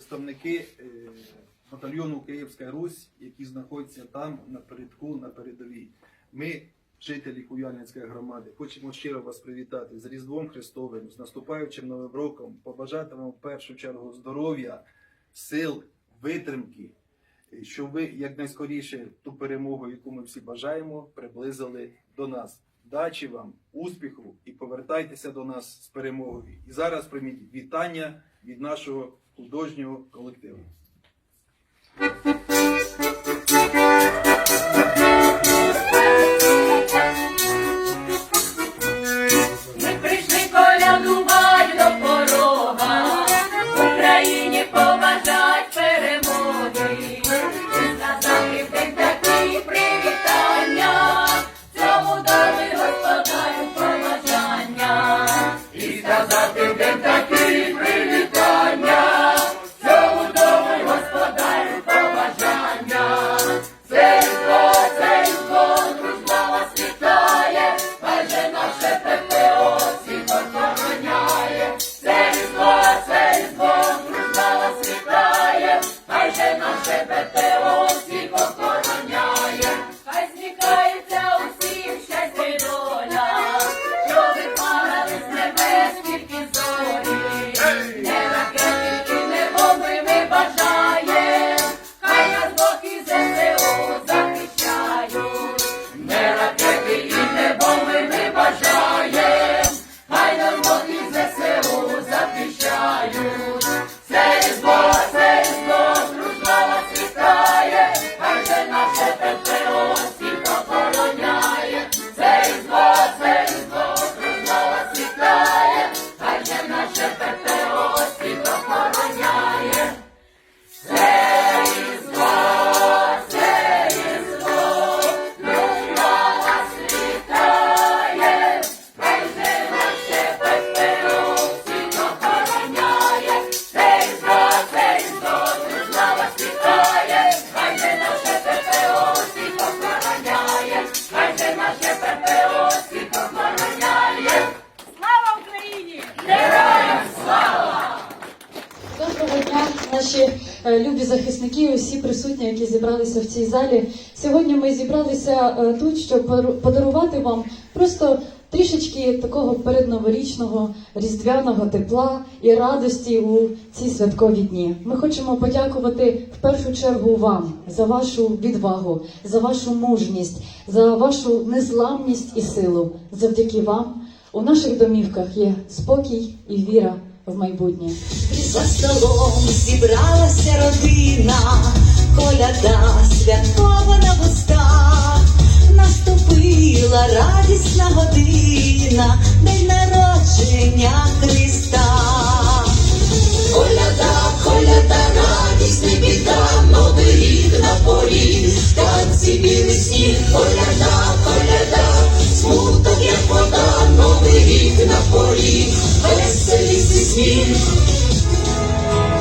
представники е, батальйону Київська Русь, які знаходяться там напередку, на передовій. Ми, жителі Куяльницької громади, хочемо щиро вас привітати з Різдвом Христовим, з наступаючим Новим роком, побажати вам в першу чергу здоров'я, сил, витримки, е, щоб ви якнайскоріше ту перемогу, яку ми всі бажаємо, приблизили до нас. Дачі вам, успіху і повертайтеся до нас з перемогою. І зараз прийміть вітання від нашого художнього колективу. Дня, наші е, любі захисники, усі присутні, які зібралися в цій залі. Сьогодні ми зібралися е, тут, щоб подарувати вам просто трішечки такого передноворічного різдвяного тепла і радості у ці святкові дні. Ми хочемо подякувати в першу чергу вам за вашу відвагу, за вашу мужність, за вашу незламність і силу. Завдяки вам у наших домівках є спокій і віра в майбутнє. За столом зібралася родина, коляда святкова на вустах, наступила радісна година, день народження Христа. Коляда, коляда, радість не біда, новий рік на поріг, танці білий сніг, коляда, коляда, смуток як вода, новий рік на поріг, веселість і сміх.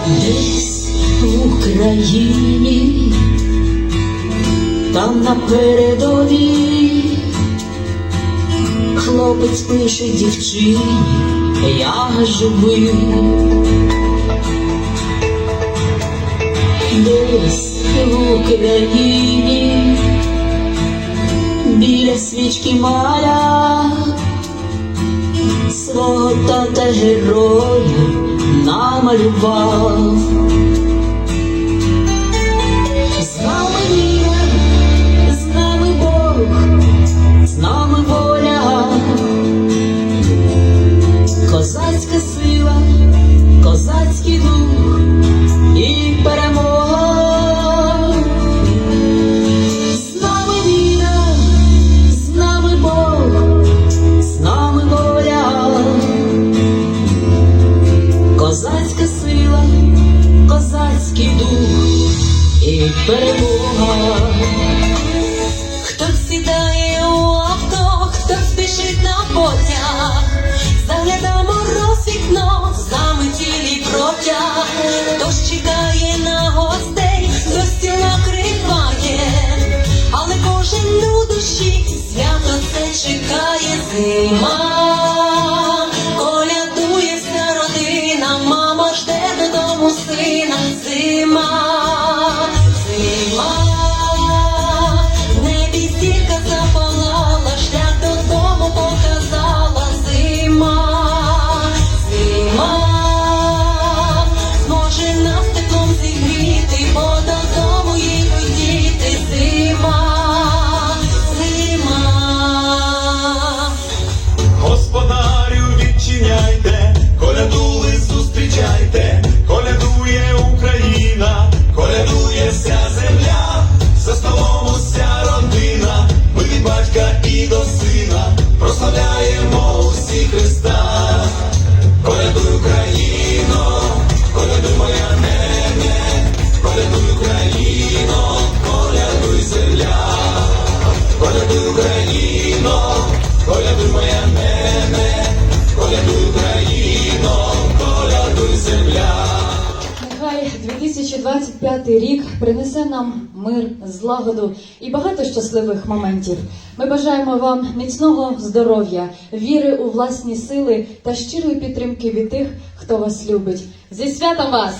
Десь в Україні, там на передовій, хлопець пише дівчині, я живий. Десь в Україні, біля свічки маля, свого тата героя намалював. Перемога. Хтось сідає у авто, хтось спішить на потяг, загляда мороз вікно, заметілі протяг, хтось чекає на гостей, до стіл накриває, але кожен у душі свято це чекає зима. Колядує вся родина, мама жде додому сина, чужинці, принесе нам мир, злагоду і багато щасливих моментів. Ми бажаємо вам міцного здоров'я, віри у власні сили та щирої підтримки від тих, хто вас любить. Зі святом вас!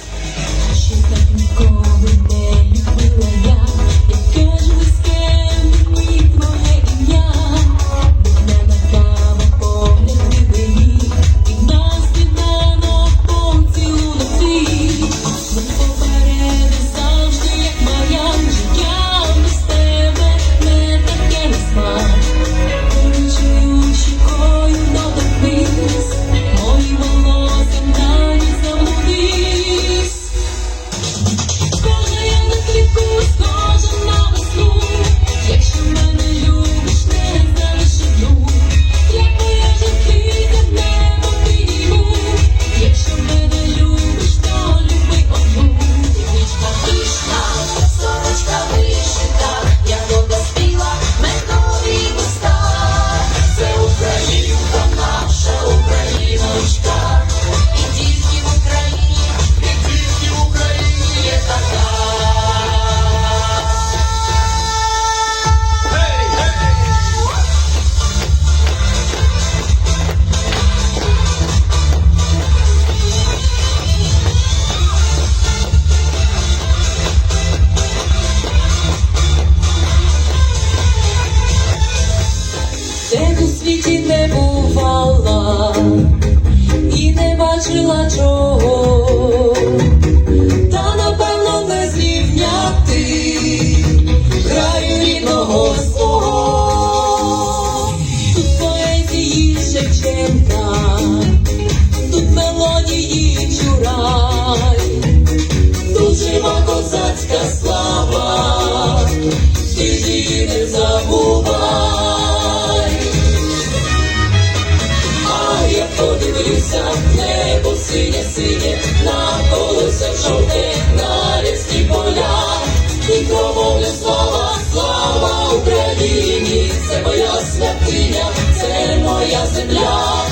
вільні, це моя святиня, це моя земля,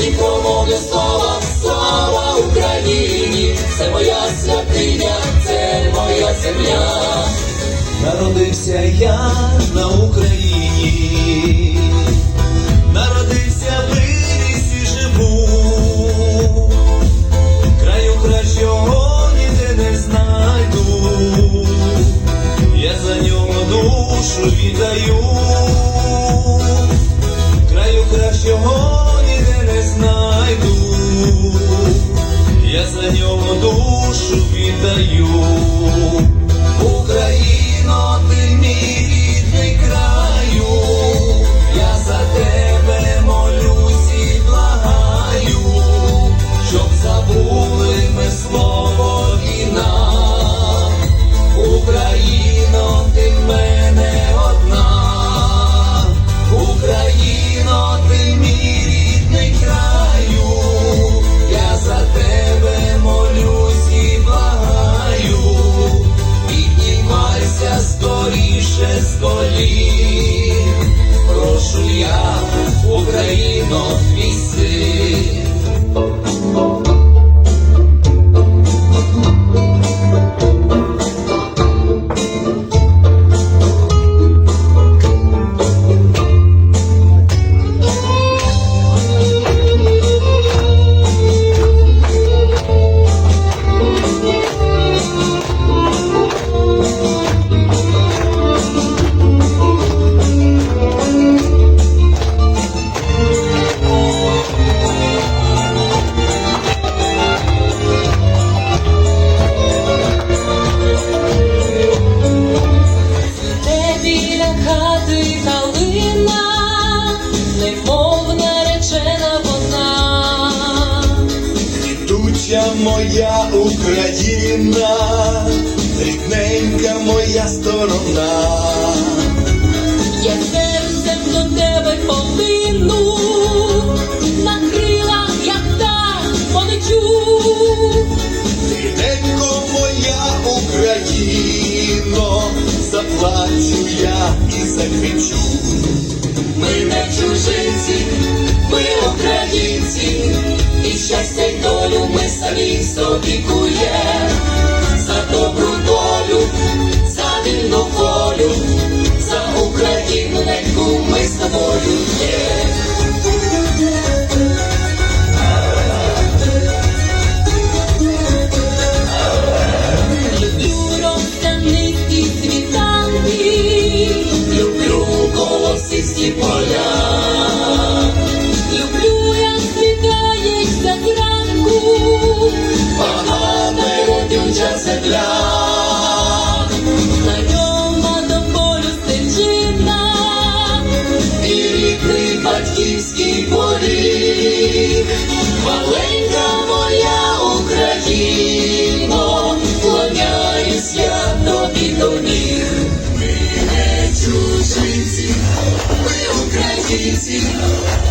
нікому не слава, слава Україні, це моя святиня, це моя земля. Народився я на Україні. believe. моя Україна, рідненька моя сторона, я серцем до тебе полину, на крилах я так полечу, рідненько моя Україна, заплачу я і закричу. Ми не чужинці, ми українці і щастя й долю ми самі собі куєм за добру долю, за вільну волю, за Україну неньку ми з тобою є.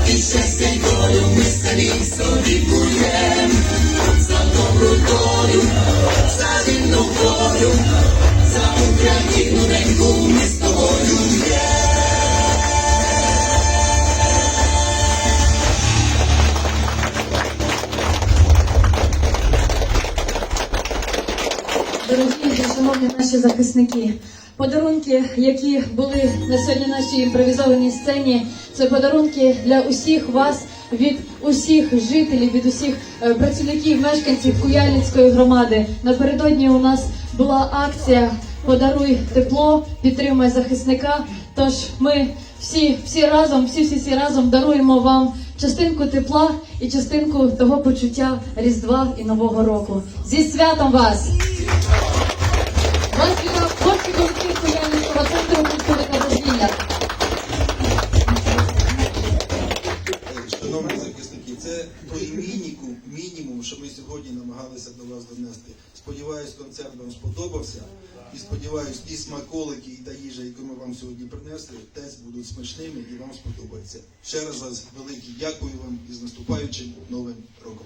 І щастя й долю ми самі собі. За добру долю, за вільну волю, за Україну. Дорогі і наші захисники, подарунки, які були на сьогодні нашій імпровізованій сцені, це подарунки для усіх вас від усіх жителів, від усіх е, працівників, мешканців Куяльницької громади. Напередодні у нас була акція Подаруй тепло, підтримай захисника. Тож ми всі, всі разом, всі, всі, всі разом даруємо вам частинку тепла і частинку того почуття Різдва і Нового року. Зі святом вас! Вас вітав творчий колектив Куяльницького центру культури та дозвілля. Шановні захисники, це той мінімум, мінімум, що ми сьогодні намагалися до вас донести. Концерт вам сподобався. І сподіваюсь, ті смаколики і та їжа, яку ми вам сьогодні принесли, теж будуть смачними і вам сподобається. Ще раз вас велике дякую вам і з наступаючим новим роком.